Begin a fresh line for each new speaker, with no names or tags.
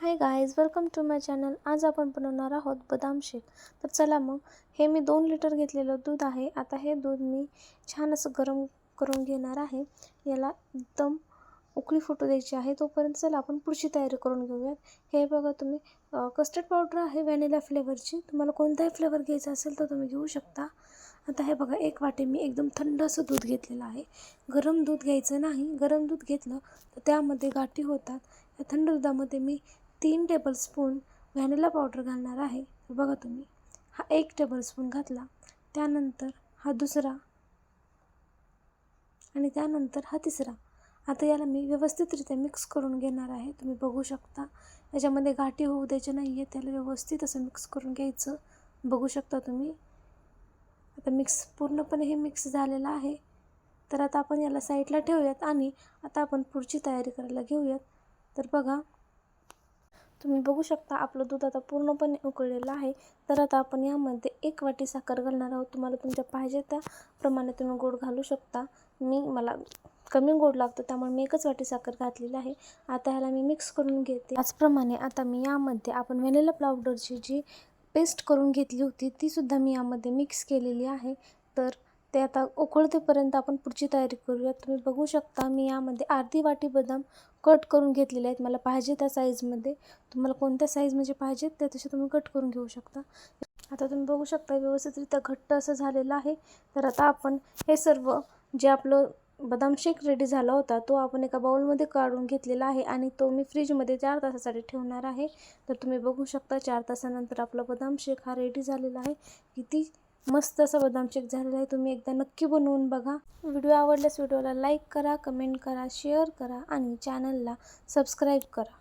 Hi guys welcome to my channel आज आपण बनवणार आहोत बदाम शेक. तर चला मग हे मी दोन लिटर घेतलेलं दूध आहे. आता हे दूध मी छान असं गरम करून घेणार आहे. याला एकदम उकळी फुटू द्यायची आहे. तोपर्यंत चला आपण पुढची तयारी करून घेऊयात. हे बघा तुम्ही कस्टर्ड पावडर आहे व्हॅनिला फ्लेवरची तुम्हाला कोणताही फ्लेवर घ्यायचा असेल तर तुम्ही घेऊ शकता. आता हे बघा एक वाटी मी एकदम थंड असं दूध घेतलेलं आहे. गरम दूध घ्यायचं नाही. गरम दूध घेतलं तर त्यामध्ये गाठी होतात. या थंड दुधामध्ये मी तीन टेबलस्पून व्हॅनिला पावडर घालणार आहे. बघा तुम्ही हा एक टेबलस्पून घातला त्यानंतर हा दुसरा आणि त्यानंतर हा तिसरा. आता याला मी व्यवस्थितरित्या मिक्स करून घेणार आहे. तुम्ही बघू शकता याच्यामध्ये गाठी होऊ द्यायचे नाही आहे त्याला व्यवस्थित असं मिक्स करून घ्यायचं. बघू शकता तुम्ही. आता मिक्स पूर्णपणे हे मिक्स झालेलं आहे. तर आता आपण याला साईडला ठेवूयात आणि आता आपण पुढची तयारी करायला घेऊयात. तर बघा तुम्ही बघू शकता आपलं दूध आता पूर्णपणे उकळलेलं आहे. तर आता आपण यामध्ये एक वाटी साखर घालणार आहोत. तुम्हाला तुमच्या पाहिजे त्याप्रमाणे तुम्ही गोड घालू शकता. मी मला कमी गोड लागतो त्यामुळे मी एकच वाटी साखर घातलेली आहे. आता ह्याला मी मिक्स करून घेते. त्याचप्रमाणे आता मी यामध्ये आपण व्हॅनिला पावडरची जी पेस्ट करून घेतली होती तीसुद्धा मी यामध्ये मिक्स केलेली आहे. तर ते आता उकळतेपर्यंत आपण पुढची तयारी करूया तुम्ही बघू शकता मी यामध्ये अर्धी वाटी बदाम कट करून घेतलेले आहेत. मला पाहिजे त्या साईजमध्ये तुम्हाला कोणत्या साईजमध्ये पाहिजेत ते तसे तुम्ही कट करून घेऊ शकता. आता तुम्ही बघू शकता व्यवस्थितरित्या घट्ट असं झालेलं आहे. तर आता आपण हे सर्व जे आपलं बदाम शेक रेडी झाला होता तो आपण एका बाउलमध्ये काढून घेतलेला आहे आणि तो मी फ्रीजमध्ये चार तासासाठी ठेवणार आहे. तर तुम्ही बघू शकता चार तासानंतर आपला बदाम शेक हा रेडी झालेला आहे. किती मस्त असा बदाम शेक झालेला आहे. तुम्ही एकदा नक्की बनवून बघा. व्हिडिओ आवडल्यास व्हिडिओला लाईक करा कमेंट करा शेअर करा आणि चॅनलला सबस्क्राईब करा.